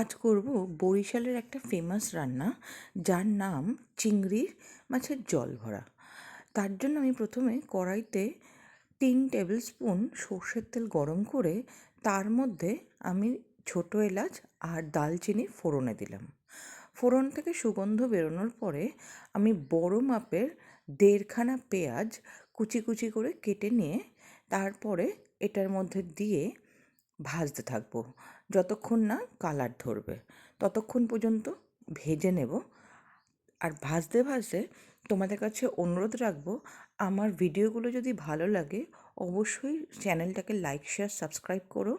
আজ করব বরিশালের একটা ফেমাস রান্না, যার নাম চিংড়ি মাছের জল ভরা। তার জন্য আমি প্রথমে কড়াইতে তিন টেবিল স্পুন সর্ষের তেল গরম করে, তার মধ্যে আমি ছোটো এলাচ আর দালচিনি ফোড়নে দিলাম। ফোড়ন থেকে সুগন্ধ বেরোনোর পরে আমি বড় মাপের দেড়খানা পেঁয়াজ কুচি কুচি করে কেটে নিয়ে, তারপরে এটার মধ্যে দিয়ে ভাজতে থাকব। যতক্ষণ না কালার ধরবে, ততক্ষণ পর্যন্ত ভেজে নেব। আর ভাজতে ভাজতে তোমাদের কাছে অনুরোধ রাখব, আমার ভিডিওগুলো যদি ভালো লাগে, অবশ্যই চ্যানেলটাকে লাইক শেয়ার সাবস্ক্রাইব করো।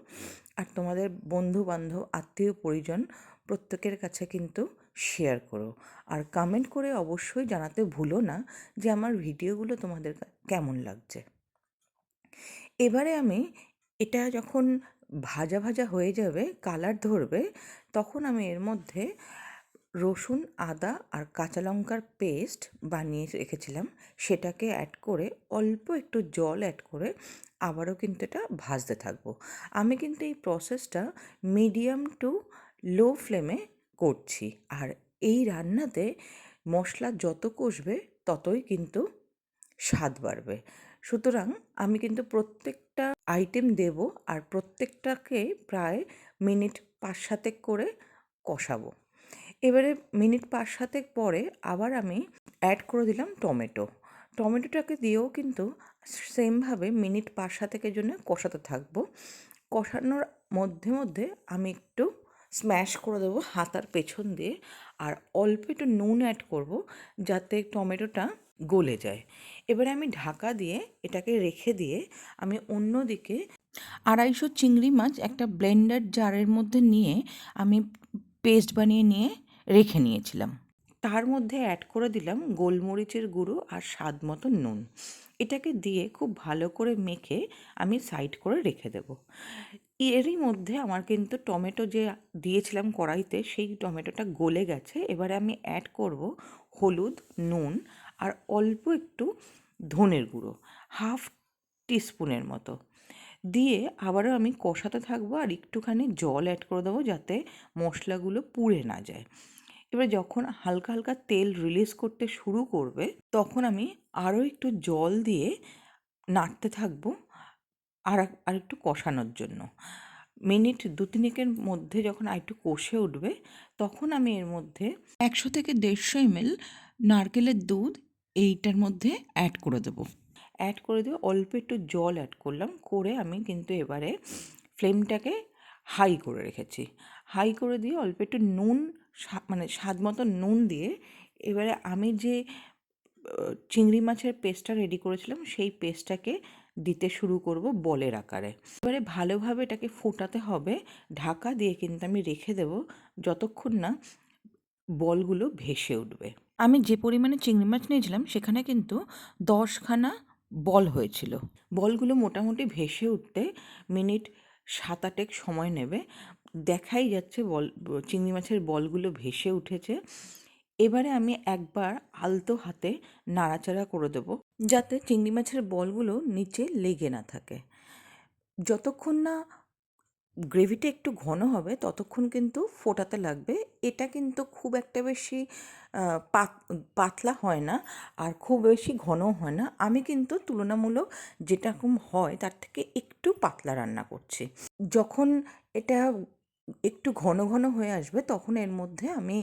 আর তোমাদের বন্ধু বান্ধব আত্মীয়, পরিজন প্রত্যেকের কাছে কিন্তু শেয়ার করো। আর কমেন্ট করে অবশ্যই জানাতে ভুলো না যে আমার ভিডিওগুলো তোমাদের কেমন লাগছে। এবারে আমি এটা যখন ভাজা ভাজা হয়ে যাবে কালার ধরবে, তখন আমি এর মধ্যে রসুন, আদা আর কাঁচা লঙ্কার পেস্ট বানিয়ে রেখেছিলাম। সেটাকে অ্যাড করে অল্প একটু জল অ্যাড করে আবারও কিন্তু এটা ভাজতে থাকব। আমি কিন্তু এই প্রসেসটা মিডিয়াম টু লো ফ্লেমে করছি। আর এই রান্নাতে মশলা যত কষবে ততই কিন্তু স্বাদ বাড়বে। সুতরাং আমি কিন্তু প্রত্যেকটা আইটেম দেব আর প্রত্যেকটাকে প্রায় মিনিট পাঁচ সাতেক করে কষাবো। এবারে মিনিট পাঁচ সাতেক পরে আবার আমি অ্যাড করে দিলাম টমেটো। টমেটোটাকে দিয়েও কিন্তু সেমভাবে মিনিট পাঁচ সাতেকের জন্য কষাতে থাকব। কষানোর মধ্যে মধ্যে আমি একটু স্ম্যাশ করে দেবো হাতার পেছন দিয়ে আর অল্প একটু নুন অ্যাড করব যাতে টমেটোটা গলে যায়। এবারে আমি ঢাকা দিয়ে এটাকে রেখে দিয়ে আমি অন্যদিকে আড়াইশো চিংড়ি মাছ একটা ব্লেন্ডার জারের মধ্যে নিয়ে আমি পেস্ট বানিয়ে নিয়ে রেখে নিয়েছিলাম। তার মধ্যে অ্যাড করে দিলাম গোলমরিচের গুঁড়ো আর স্বাদ মতো নুন। এটাকে দিয়ে খুব ভালো করে মেখে আমি সাইড করে রেখে দেব। এরই মধ্যে আমার কিন্তু টমেটো যে দিয়েছিলাম কড়াইতে সেই টমেটোটা গলে গেছে। এবারে আমি অ্যাড করব হলুদ, নুন আর অল্প একটু ধনের গুঁড়ো, হাফ টিস্পুনের মতো। দিয়ে আবারও আমি কষাতে থাকব আর একটুখানি জল অ্যাড করে দেবো যাতে মশলাগুলো পুড়ে না যায়। এবার যখন হালকা হালকা তেল রিলিজ করতে শুরু করবে, তখন আমি আরও একটু জল দিয়ে নাড়তে থাকব আর আর একটু কষানোর জন্য। মিনিট দু তিনেকের মধ্যে যখন আর একটু কষে উঠবে, তখন আমি এর মধ্যে একশো থেকে দেড়শো এমএল নারকেলের দুধ এইটার মধ্যে অ্যাড করে দেবো। অ্যাড করে দিয়ে অল্প একটু জল অ্যাড করলাম, করে আমি কিন্তু এবারে ফ্লেমটাকে হাই করে রেখেছি। হাই করে দিয়ে অল্প একটু নুন মানে স্বাদ মতো নুন দিয়ে এবারে আমি যে চিংড়ি মাছের পেস্টটা রেডি করেছিলাম, সেই পেস্টটাকে দিতে শুরু করব বলের আকারে। এবারে ভালোভাবে এটাকে ফোটাতে হবে, ঢাকা দিয়ে কিন্তু আমি রেখে দেব, যতক্ষণ না বলগুলো ভেসে উঠবে। আমি যে পরিমাণে চিংড়ি মাছ নিয়েছিলাম সেখানে কিন্তু দশখানা বল হয়েছিল। বলগুলো মোটামুটি ভেসে উঠতে মিনিট সাত আটেক সময় নেবে। দেখাই যাচ্ছে বল চিংড়ি মাছের বলগুলো ভেসে উঠেছে। এবারে আমি একবার আলতো হাতে নাড়াচাড়া করে দেবো যাতে চিংড়ি মাছের বলগুলো নিচে লেগে না থাকে। যতক্ষণ না গ্রেভিটা একটু ঘন হবে, ততক্ষণ কিন্তু ফোটাতে লাগবে। এটা কিন্তু খুব একটা বেশি পাতলা হয় না আর খুব বেশি ঘনও হয় না। আমি কিন্তু তুলনামূলক যেরকম হয় তার থেকে একটু পাতলা রান্না করছি। যখন এটা একটু ঘন ঘন হয়ে আসবে তখন এর মধ্যে আমি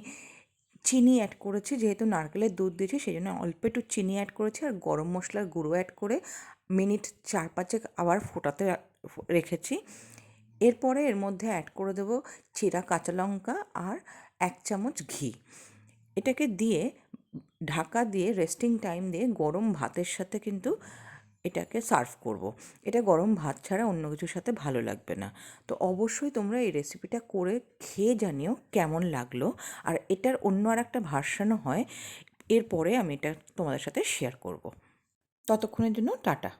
চিনি অ্যাড করেছি, যেহেতু নারকেলের দুধ দিয়েছি সেই জন্য অল্প একটু চিনি অ্যাড করেছি আর গরম মশলার গুঁড়ো অ্যাড করে মিনিট চার পাঁচেক আবার ফোটাতে রেখেছি। এরপরে এর মধ্যে অ্যাড করে দেবো চিরা কাঁচা লঙ্কা আর এক চামচ ঘি। এটাকে দিয়ে ঢাকা দিয়ে রেস্টিং টাইম দিয়ে গরম ভাতের সাথে কিন্তু এটাকে সার্ভ করব। এটা গরম ভাত ছাড়া অন্য কিছুর সাথে ভালো লাগবে না। তো অবশ্যই তোমরা এই রেসিপিটা করে খেয়ে জানিও কেমন লাগল। আর এটার অন্য আর একটা ভার্সানও হয়, এরপরে আমি এটা তোমাদের সাথে শেয়ার করব। ততক্ষণের জন্য টাটা।